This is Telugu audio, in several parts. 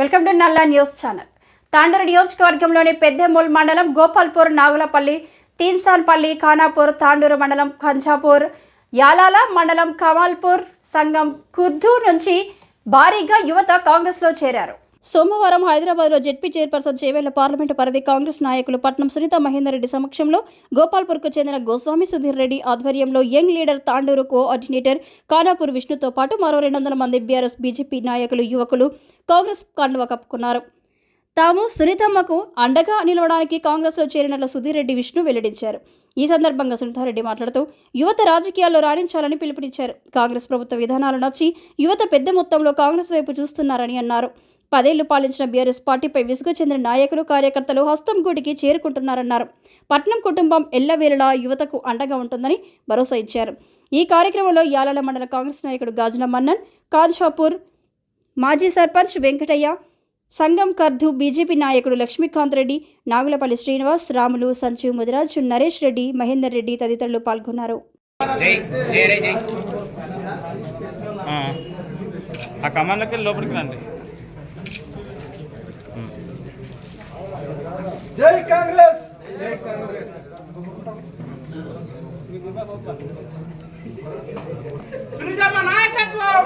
Welcome to Nalla news channel. Tandur నియోజకవర్గంలోని పెద్దెమూల్ మండలం గోపాల్పూర్ నాగులపల్లి తీన్సాన్పల్లి ఖానాపూర్ తాండూరు మండలం ఖంజాపూర్ యాలాల మండలం కమాల్పూర్ సంఘం కుర్దూ నుంచి భారీగా యువత కాంగ్రెస్లో చేరారు. సోమవారం హైదరాబాద్లో జెడ్పీ చైర్పర్సన్ చేవేళ్ళ పార్లమెంటు పరిధి కాంగ్రెస్ నాయకులు పట్నం సునీత మహేందర్ రెడ్డి సమక్షంలో గోపాల్పూర్కు చెందిన గోస్వామి సుధీర్ రెడ్డి ఆధ్వర్యంలో young leader Tandur coordinator Kanapur విష్ణుతో పాటు మరో రెండు వందల మంది బీఆర్ఎస్ బీజేపీ నాయకులు యువకులు కాంగ్రెస్ కండువ కప్పుకున్నారు. తాము సునీతమ్మకు అండగా నిలవడానికి కాంగ్రెస్లో చేరినట్లు సుధీర్ రెడ్డి విష్ణు వెల్లడించారు. ఈ సందర్భంగా సునీతారెడ్డి మాట్లాడుతూ యువత రాజకీయాల్లో రాణించాలని పిలుపునిచ్చారు. కాంగ్రెస్ ప్రభుత్వ విధానాలు నచ్చి యువత పెద్ద మొత్తంలో కాంగ్రెస్ వైపు చూస్తున్నారని అన్నారు. పదేళ్ళు పాలించిన బీఆర్ఎస్ పార్టీపై విసుగు చెందిన నాయకులు కార్యకర్తలు హస్తం గుడికి చేరుకుంటున్నారన్నారు. పట్నం కుటుంబం ఎల్లవేళలా యువతకు అండగా ఉంటుందని భరోసా ఇచ్చారు. ఈ కార్యక్రమంలో యాలల మండల కాంగ్రెస్ నాయకుడు గాజుల మన్నన్ కాన్షాపూర్ మాజీ సర్పంచ్ వెంకటయ్య సంగం కర్ధు బీజేపీ నాయకుడు లక్ష్మీకాంత్ రెడ్డి నాగులపల్లి శ్రీనివాస్ రాములు సంజీవ్ ముదిరాజ్ నరేష్ రెడ్డి మహేందర్ రెడ్డి తదితరులు పాల్గొన్నారు. జై జై రే జై. ఆ. ఆ కమాండ్లోకి వెళ్ళి లోపలికి రండి. జై కాంగ్రెస్! జై కాంగ్రెస్ సునీతమ్మ నాయకత్వం!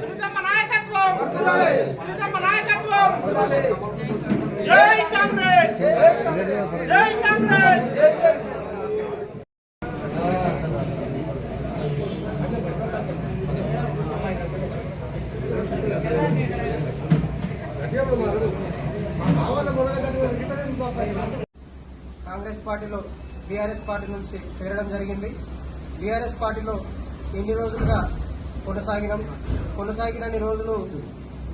సునీతమ్మ నాయకత్వం! సునీతమ్మ నాయకత్వం! జై కాంగ్రెస్! జై కాంగ్రెస్! అదే కాంగ్రెస్ పార్టీలో బీఆర్ఎస్ పార్టీ నుంచి చేరడం జరిగింది. బీఆర్ఎస్ పార్టీలో ఎన్ని రోజులుగా కొనసాగినాం కొనసాగినన్ని రోజులు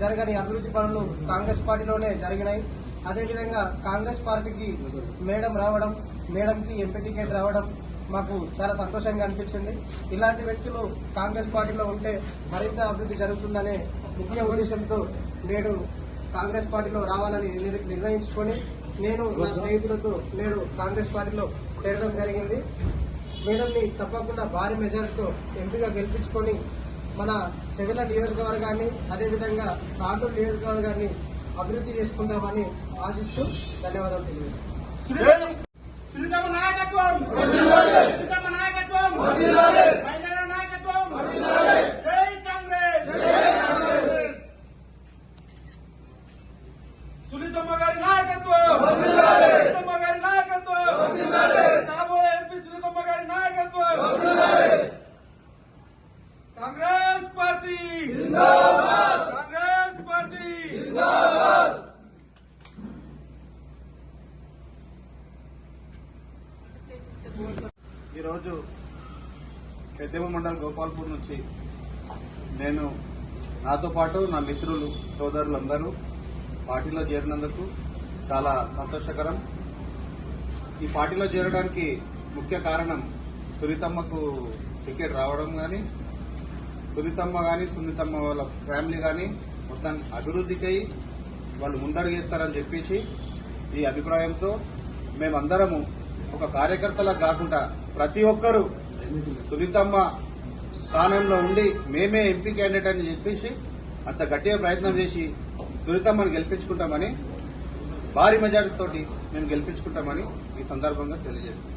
జరగని అభివృద్ధి పనులు కాంగ్రెస్ పార్టీలోనే జరిగినాయి. అదేవిధంగా కాంగ్రెస్ పార్టీకి మేడం రావడం మేడంకి ఎంపీ టికెట్ రావడం మాకు చాలా సంతోషంగా అనిపించింది. ఇలాంటి వ్యక్తులు కాంగ్రెస్ పార్టీలో ఉంటే మరింత అభివృద్ధి జరుగుతుందనే ముఖ్య ఉద్దేశంతో నేడు కాంగ్రెస్ పార్టీలో రావాలని నిర్- నిర్ణయించుకొని నేను నా స్నేహితులతో నేడు కాంగ్రెస్ పార్టీలో చేరడం జరిగింది. మేడంని తప్పకుండా భారీ మెజార్టీతో ఎంపీగా గెలిపించుకొని మన చెవిల నియోజకవర్గాన్ని అదేవిధంగా తాండూరు నియోజకవర్గాన్ని అభివృద్ధి చేసుకుందామని ఆశిస్తూ ధన్యవాదాలు తెలియజేస్తాను సునీతమ్మ నాయకత్వం సునీతమ్మ నాయకత్వం మహిళల నాయకత్వం జై కాంగ్రెస్ సునీతమ్మ గారి నాయకత్వం! సునీతమ్మ గారి నాయకత్వం! కాబోయే ఎంపీ సునీతమ్మ గారి నాయకత్వం! కాంగ్రెస్ పార్టీ! కాంగ్రెస్ పార్టీ! ఈరోజు పెద్దమ్మ మండల్ గోపాల్పూర్ నుంచి నేను నాతో పాటు నా మిత్రులు సోదరులందరూ పార్టీలో చేరినందుకు చాలా సంతోషకరం. ఈ పార్టీలో చేరడానికి ముఖ్య కారణం సునీతమ్మకు టికెట్ రావడం కానీ సునీతమ్మ కానీ సునీతమ్మ వాళ్ళ ఫ్యామిలీ కానీ మొత్తం అభివృద్ధికై వాళ్ళు ముందడుగేస్తారని చెప్పేసి ఈ అభిప్రాయంతో మేమందరము ఒక కార్యకర్తలా కాకుండా ప్రతి ఒక్కరూ సునీతమ్మ స్థానంలో ఉండి మేమే ఎంపీ క్యాండిడేట్ అని చెప్పేసి అంత గట్టిగా ప్రయత్నం చేసి సునీతమ్మని గెలిపించుకుంటామని భారీ మెజారిటీ తోటి మేము గెలిపించుకుంటామని ఈ సందర్భంగా తెలియజేస్తున్నాం.